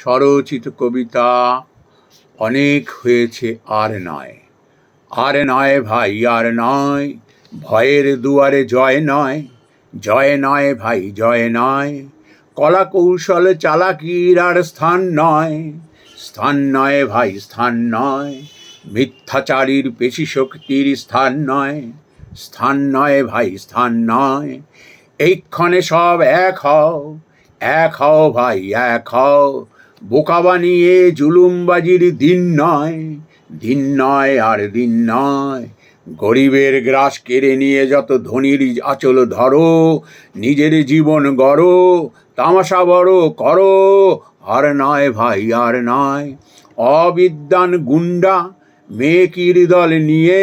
স্বরচিত কবিতা অনেক হয়েছে আর নয়। আর নয় ভাই, আর নয়, ভয়ের দুয়ারে জয় নয় জয় নয় ভাই, জয় নয়। কলা কৌশল চালাকির আর স্থান নয় স্থান নয় ভাই, স্থান নয়। মিথ্যাচারীর পেশি শক্তির স্থান নয় স্থান নয় ভাই, স্থান নয়। এইক্ষণে সব এক হও এক হও ভাই, এক হও। বোকা বানিয়ে জুলুমবাজির দিন নয় দিন নয় আর দিন নয়। গরিবের গ্রাস কেড়ে নিয়ে যত ধনির আচল ধরো, নিজের জীবন গড়ো, তামাশা বড় করো, আর নয় ভাই, আর নয়। অবিদ্যান গুন্ডা মেকির দল নিয়ে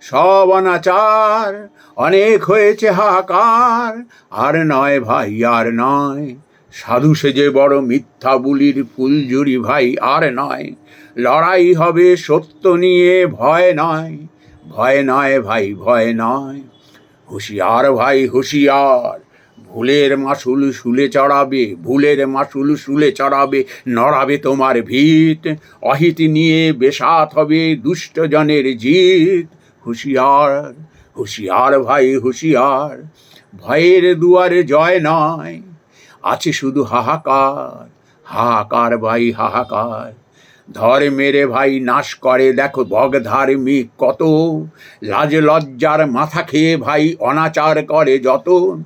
সব অনাচার, অনেক হয়েছে হাহাকার, আর নয় ভাই, আর নয়। সাধু সেজে বড় মিথ্যা বুলির ফুলঝুরি ভাই আর নয় লড়াই হবে সত্য নিয়ে ভয় নয় ভয় নয় ভাই, ভয় নয় হুঁশিয়ার ভাই, হুঁশিয়ার, ভুলের মাসুল শুলে চড়াবে, ভুলের মাসুল শুলে চড়াবে, নড়াবে তোমার ভিত। অহিত নিয়ে বেসাত হবে দুষ্টজনের জিত। হুঁশিয়ার হুঁশিয়ার ভাই, হুঁশিয়ার, ভয়ের দুয়ারে জয় নয় আছে শুধু হাহাকার। হাহাকার ভাই, হাহাকার। ধর মেরে ভাই, নাশ করে। দেখো বগ ধার্মিক কত। লাজ লজ্জার মাথা খেয়ে ভাই অনাচার করে যত।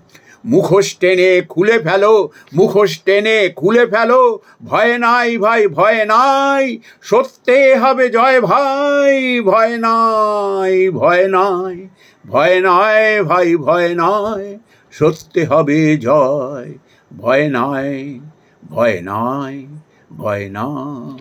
মুখোশ টেনে খুলে ফেলো, মুখোশ টেনে খুলে ফেলো। ভয় নাই ভাই, ভয় নাই। সত্যে হবে জয় ভাই, ভয় নাই ভয় নাই। ভয় নয় ভাই, ভয় নয় সত্যে হবে জয় ভয় নয় ভয় নয় ভয় নয়